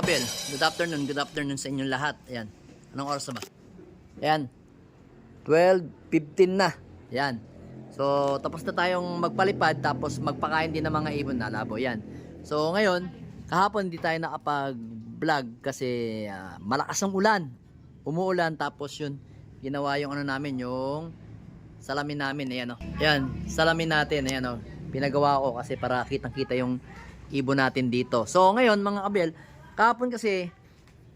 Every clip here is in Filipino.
Abel, good afternoon, good afternoon sa inyong lahat. Ayan. Anong oras na ba? Ayan. 12.15 na. Ayan. So, tapos na tayong magpalipad, tapos magpakain din ng mga ibon na labo. Ayan. So, ngayon, kahapon hindi tayo nakapag-vlog kasi ah, malakas ang ulan. Umuulan, tapos yun, ginawa yung ano namin, yung salamin namin. Ayan, oh. Ayan, salamin natin. Ayan, oh. Pinagawa ko kasi para kitang-kita yung ibon natin dito. So, ngayon, mga kabel, kahapon kasi,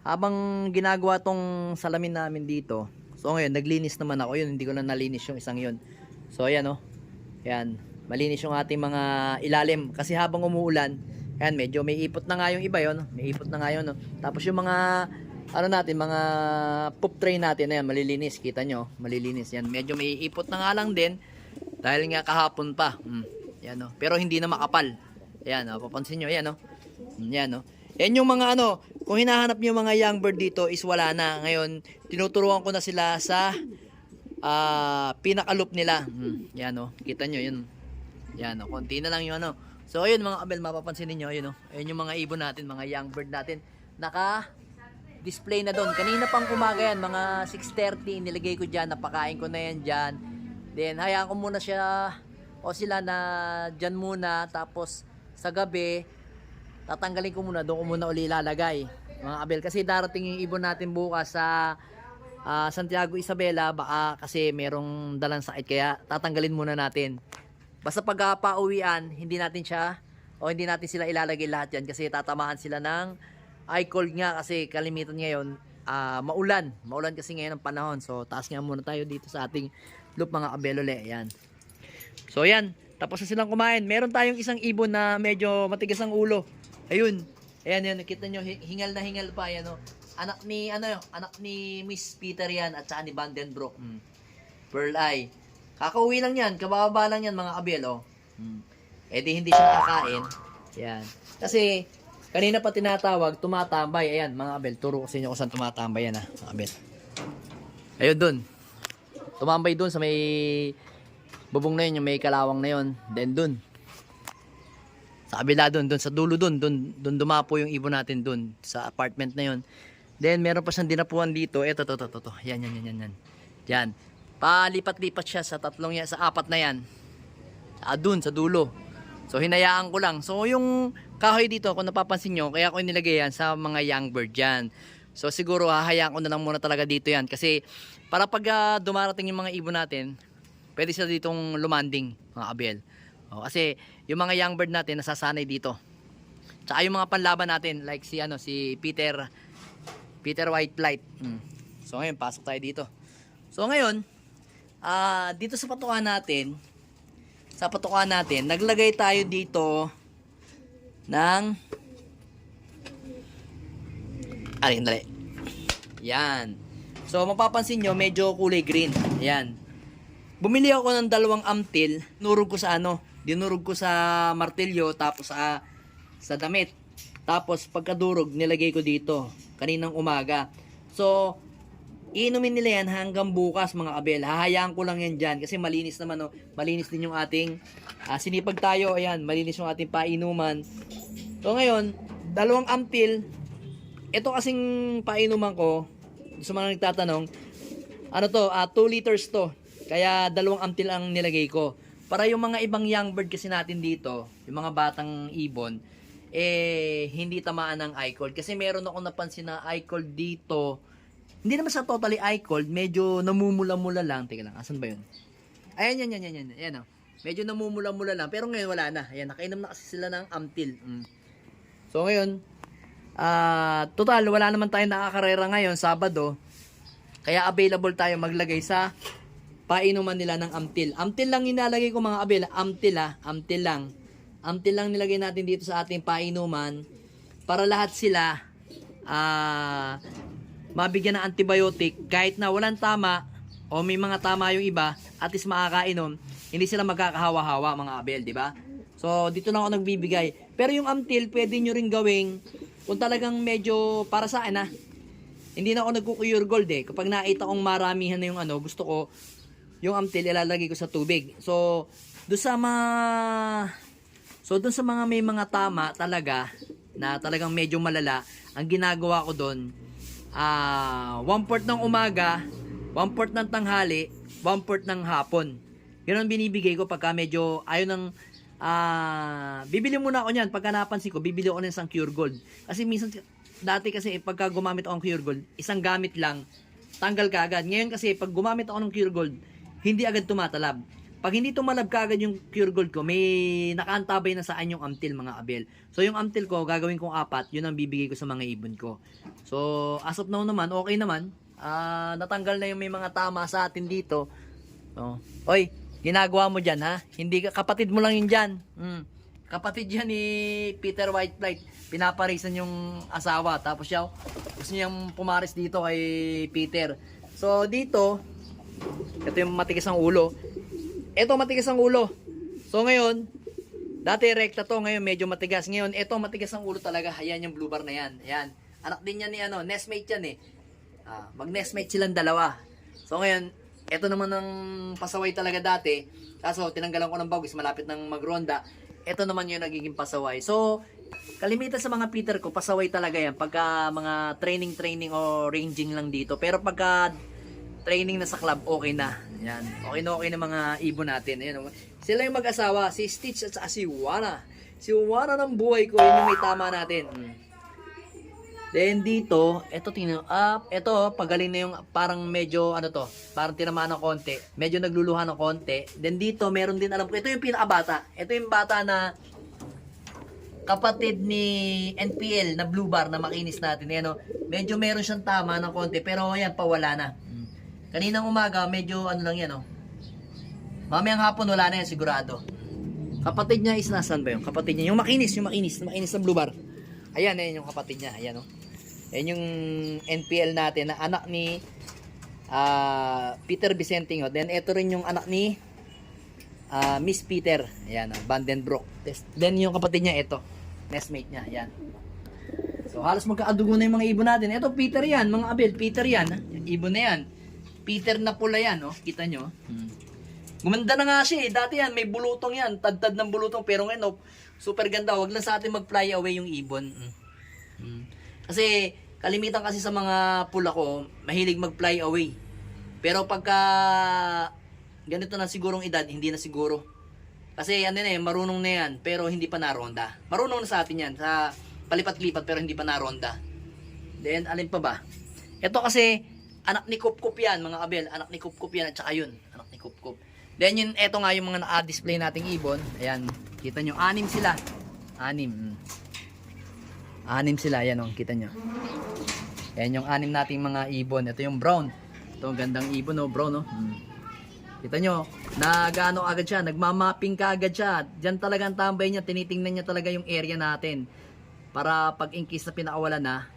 habang ginagawa tong salamin namin dito, so ngayon, naglinis naman ako. Yun, hindi ko na nalinis yung isang yun. So, ayan, oh. Ayan, malinis yung ating mga ilalim. Kasi habang umuulan, ayan, medyo may ipot na nga yung iba yun. May ipot na nga yun, no? Tapos yung mga, ano natin, mga poop tray natin, ayan, malilinis. Kita nyo, malilinis. Yan, medyo may ipot na nga lang din. Dahil nga kahapon pa. Hmm. Yan, no? Pero hindi na makapal. Ayan, oh, papansin nyo, oh. Hmm, Yan, no? Yan yung mga ano, kung hinahanap yung mga young bird dito is wala na. Ngayon, tinuturuan ko na sila sa ah pinaka-loop nila. Hmm, yan oh, kita nyo yun. Yan oh, konti na lang yung ano. So ayun mga abel, mapapansin niyo ayun oh. Ayun yung mga ibon natin, mga young bird natin. Naka display na doon. Kanina pang umaga yan, mga 6.30, nilagay ko dyan, napakain ko na yan dyan. Then, hayaan ko muna siya, o sila na dyan muna, tapos sa gabi, tatanggalin ko muna, doon ko muna uli ilalagay. Mga abel, kasi darating yung ibon natin bukas sa ah, Santiago Isabela, baka kasi merong dalang sakit, kaya tatanggalin muna natin. Basta pag ah, pauwian, hindi natin siya, o hindi natin sila ilalagay lahat yan, kasi tatamaan sila ng eye cold nga, kasi kalimitan ngayon, ah, maulan. Maulan kasi ngayon ang panahon. So, taas nga muna tayo dito sa ating loop mga kabelole. Yan. So yan, tapos na silang kumain. Meron tayong isang ibon na medyo matigas ang ulo. Ayun. Ayan yan, nakita nyo, hi- hingal na hingal pa yan oh. Anak ni ano yun, anak ni Miss Peter yan at saka ni Vandenbroek. Mm. Pearl Eye. Kakauwi lang yan, kababa lang yan mga abel oh. Mm. Eh di hindi siya nakakain. Yan. Kasi kanina pa tinatawag, tumatambay. Ayan mga abel, turo ko sa inyo kung saan tumatambay yan ah, mga abel. Ayun dun. Tumambay dun sa may bubong na yun, yung may kalawang na yun. Then dun. Sa kabila dun, dun sa dulo dun, dun, dun dumapo yung ibon natin dun, sa apartment na yun. Then meron pa siyang dinapuan dito. Eto, to, to, to, to. Yan, yan, yan, yan, yan. Yan. Palipat-lipat siya sa tatlong yan, sa apat na yan. Ah, dun, sa dulo. So, hinayaan ko lang. So, yung kahoy dito, kung napapansin nyo, kaya ko nilagay yan sa mga young bird yan. So, siguro, hahayaan ko na lang muna talaga dito yan. Kasi, para pag ah, dumarating yung mga ibon natin, pwede sila ditong lumanding, mga abel. O, kasi, yung mga young bird natin, nasasanay dito. Tsaka yung mga panlaban natin, like si, ano, si Peter, Peter White Flight. Mm. So, ngayon, pasok tayo dito. So, ngayon, ah dito sa patukan natin, sa patukan natin, naglagay tayo dito ng alin dali. Yan. So mapapansin nyo, medyo kulay green. Yan. Bumili ako ng dalawang amtil, nurog ko sa ano, dinurog ko sa martilyo tapos sa sa damit. Tapos pagkadurog, nilagay ko dito kaninang umaga. So Iinumin nila yan hanggang bukas mga kabel. Hahayaan ko lang yan dyan kasi malinis naman. No? Malinis din yung ating ah, sinipag tayo. Ayan, malinis yung ating painuman. So ngayon, dalawang amtil. Ito kasing painuman ko. Sa mga nagtatanong, ano to, 2 liters to. Kaya dalawang amtil ang nilagay ko. Para yung mga ibang young bird kasi natin dito, yung mga batang ibon, eh, hindi tamaan ng eye cold. Kasi meron ako napansin na eye cold dito, hindi naman sa totally eye cold, medyo namumula-mula lang. Teka lang, asan ba yun? Ayan, yan, yan, yan, yan. Ayan, oh. Medyo namumula-mula lang. Pero ngayon wala na. Ayan, nakainom na kasi sila ng amtil. Mm. So ngayon, ah total, wala naman tayong nakakarera ngayon, Sabado. Kaya available tayo maglagay sa painuman nila ng amtil. Amtil lang inalagay ko mga abel. Amtil ah, amtil lang. Amtil lang nilagay natin dito sa ating painuman para lahat sila ah mabigyan ng antibiotic kahit na walang tama o may mga tama yung iba at least makakainom hindi sila magkakahawa-hawa mga abel di ba so dito lang ako nagbibigay pero yung amtil pwede nyo rin gawing kung talagang medyo para sa akin ah hindi na ako nagkukuyur gold eh kapag nakita kong maramihan na yung ano gusto ko yung amtil ilalagay ko sa tubig. So do sa mga so doon sa mga may mga tama talaga na talagang medyo malala ang ginagawa ko doon, ah, one port ng umaga, one port ng tanghali, one port ng hapon. Ganun binibigay ko pagka medyo ayaw ng ah bibili muna ako niyan. Pagka napansin ko bibili ako ng Cure Gold. Kasi minsan dati kasi pagka gumamit ako ng Cure Gold isang gamit lang tanggal ka ngayon kasi pag gumamit ako ng Cure Gold hindi agad tumatalab pag hindi tumalab ka agad yung Cure Gold ko may nakaantabay na saan yung amtil mga abel so yung amtil ko gagawin kong apat yun ang bibigay ko sa mga ibon ko so as of now naman okay naman Ah, natanggal na yung may mga tama sa atin dito Oh. Oy, ginagawa mo dyan ha? Hindi ka, kapatid mo lang yun dyan. Mm. Kapatid yan ni Peter Whiteflight. Pinaparisan yung asawa. Tapos siya, gusto niyang pumaris dito kay Peter. So, dito, ito yung matigas ang ulo. Ito matigas ang ulo. So, ngayon, dati rekta to, ngayon medyo matigas. Ngayon, ito matigas ang ulo talaga. Ayan yung blue bar na yan. Ayan. Anak din yan ni ano, nestmate yan eh. Ah, mag-nestmate silang dalawa. So ngayon, eto naman ang pasaway talaga dati. Kaso tinanggalan ko ng bawis, malapit ng magronda. Ito naman yung nagiging pasaway. So, kalimitan sa mga Peter ko, pasaway talaga yan. Pagka mga training-training o ranging lang dito. Pero pagka training na sa club, okay na. Yan. Okay na okay na mga ibon natin. Ayan, oh. Sila yung mag-asawa, si Stitch at si Wana. Si Wana ng buhay ko, yun yung may tama natin. Hmm. Then dito, eto tingnan, up, eto pagaling na yung parang medyo ano to, parang tinamaan ng konti, medyo nagluluha ng konti. Then dito, meron din alam ko, ito yung pinakabata. Ito yung bata na kapatid ni NPL na blue bar na makinis natin. Yan, oh. medyo meron siyang tama ng konti, pero yan, pawala na. Kaninang umaga, medyo ano lang yan, oh. Mamayang hapon, wala na yan, sigurado. Kapatid niya is nasan ba yun? Kapatid niya, yung makinis, yung makinis, yung makinis na blue bar. Ayan, ayan yung kapatid niya, ayan, oh. Ayan yung NPL natin na anak ni ah, Peter Vicentinho. Then, ito rin yung anak ni ah, Miss Peter. Ayan, uh, Vandenbroek. Then, yung kapatid niya, ito. Nestmate niya, ayan. So, halos magkaadugo na yung mga ibon natin. Ito, Peter yan, mga abel. Peter yan. Yung ibon na yan. Peter na pula yan, oh. Kita nyo. Hmm. Gumanda na nga siya eh. Dati yan, may bulutong yan. Tadtad ng bulutong. Pero ngayon, oh, super ganda. Huwag lang sa atin mag-fly away yung ibon. Mm. Mm. Kasi, kalimitan kasi sa mga pula ko, mahilig mag-fly away. Pero pagka ganito na sigurong edad, hindi na siguro. Kasi ano na eh, marunong na yan, pero hindi pa naronda. Marunong na sa atin yan, sa palipat-lipat, pero hindi pa naronda. Then, alin pa ba? Ito kasi, anak ni Kupkup yan, mga abel. Anak ni Kupkup yan, at saka yun, anak ni Kupkup. Then, yun, eto nga yung mga naka-display nating ibon. Ayan, kita nyo, anim sila. Anim. mm. Anim sila, ayan o, kita nyo. Ayan yung anim nating mga ibon. Ito yung brown. Ito ang gandang ibon, oh, brown, oh. Mm. Kita nyo, nagano agad siya, nagmamapping ka agad siya. Diyan talaga ang tambay niya, tinitingnan niya talaga yung area natin. Para pag in na pinakawala na,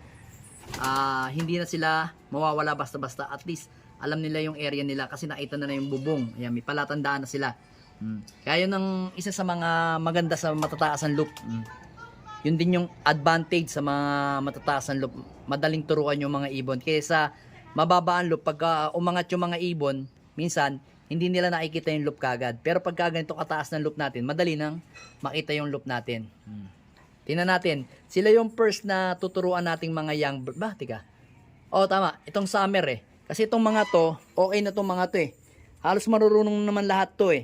ah, hindi na sila mawawala basta-basta. At least, alam nila yung area nila kasi nakita na na yung bubong. Ayan, may palatandaan na sila. Mm. Kaya yun ang isa sa mga maganda sa matataasan loop. Mm. Yun din yung advantage sa mga matataasan loop. Madaling turuan yung mga ibon. Kaysa mababaan loop, pagka umangat yung mga ibon, minsan, hindi nila nakikita yung loop kagad. Pero pagka ganito kataas ng loop natin, madali nang makita yung loop natin. Hmm. Tingnan natin. Sila yung first na tuturuan nating mga young bird. Ba, tika. Oh, tama. Itong summer eh. Kasi itong mga to, okay na itong mga to eh. Halos marurunong naman lahat to eh.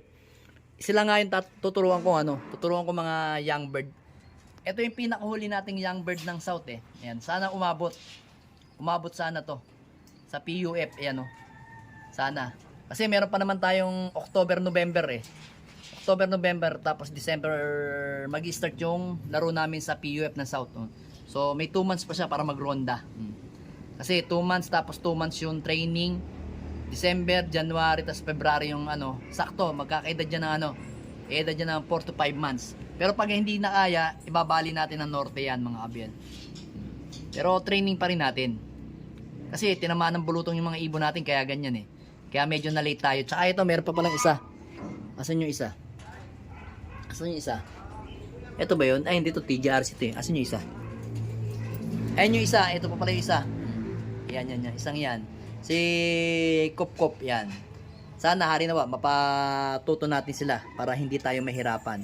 Sila nga yung tuturuan ko ano, tuturuan ko mga young bird. Ito yung pinakahuli nating young bird ng South eh. Ayan, sana umabot. Umabot sana to. Sa PUF, ayan oh. Sana. Kasi meron pa naman tayong October, November eh. October, November, tapos December, mag-start yung laro namin sa PUF ng South. So, may 2 months pa siya para magronda. Hmm. Kasi 2 months, tapos 2 months yung training. December, January, tapos February yung ano. Sakto, magkakaedad dyan ng ano. Edad dyan ng 4 to 5 months. Pero pag hindi na kaya, ibabali natin ng norte yan, mga abyan. Pero training pa rin natin. Kasi tinamaan ng bulutong yung mga ibon natin, kaya ganyan eh. Kaya medyo na late tayo. Tsaka ito, meron pa palang isa. Asan yung isa? Asan yung isa? Ito ba yun? Ay, hindi to TJRC to eh. Asan yung isa? Ayan yung isa. Ito pa pala yung isa. Yan, yan, yan. Isang yan. Si Kop Kop yan. Sana hari na ba, mapatuto natin sila para hindi tayo mahirapan.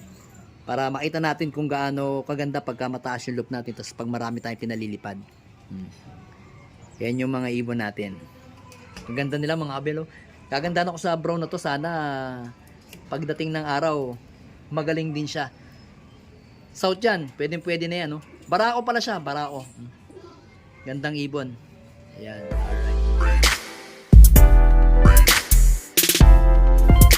Para makita natin kung gaano kaganda pagka mataas yung loop natin tapos pag marami tayong pinalilipad. Hmm. Yan yung mga ibon natin. Kaganda nila mga abelo. Oh. Kaganda na ko sa brown na to sana pagdating ng araw magaling din siya. South yan, pwede pwede na yan. No? Barao pala siya, barao. Gandang ibon. Ayan.